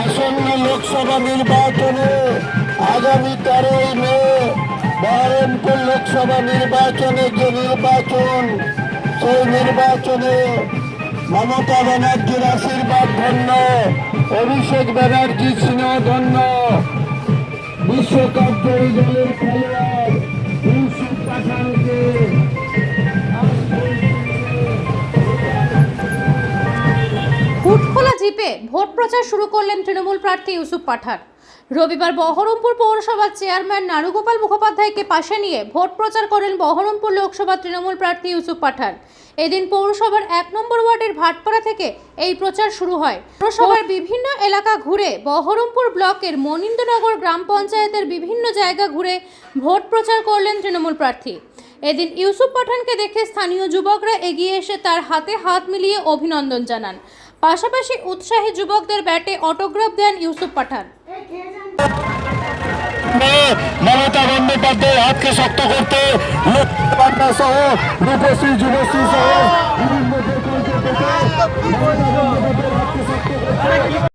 আসন্ন লোকসভা নির্বাচনে আগামী তেরোই মে বহরমপুর লোকসভা নির্বাচনে যে নির্বাচন, সেই নির্বাচনে মমতা ব্যানার্জির আশীর্বাদ ধন্য, অভিষেক ব্যানার্জি স্নেহ ধন্য। বিশ্বকাপ জয়ী দলের খেলোয়াড়। হুটখোলা জিপে ভোট প্রচার শুরু করলেন তৃণমূল প্রার্থী ইউসুফ পাঠান রবিবার বহরমপুর পৌরসভার চেয়ারম্যান নারুগোপাল মুখোপাধ্যায়কে পাশে নিয়ে ভোট প্রচার করেন বহরমপুর লোকসভা তৃণমূল প্রার্থী ইউসুফ পাঠান এদিন পৌরসভার এক নম্বর ওয়ার্ডের ভাটপাড়া থেকে এই প্রচার শুরু হয়। পৌরসভার বিভিন্ন এলাকা ঘুরে বহরমপুর ব্লকের মনিন্দনগর গ্রাম পঞ্চায়েতের বিভিন্ন জায়গা ঘুরে ভোট প্রচার করলেন তৃণমূল প্রার্থী। এদিন ইউসুফ পাঠানকে দেখে স্থানীয় যুবকরা এগিয়ে এসে তার হাতে হাত মিলিয়ে অভিনন্দন জানান। পাশাপাশি উৎসাহী যুবকদের ব্যাটে অটোগ্রাফ দেন ইউসুফ পাঠান। মমতা বন্দ্যোপাধ্যায় হাতকে শক্ত করতে সহ রূপশ্রী যুবশ্রী সহ বিভিন্ন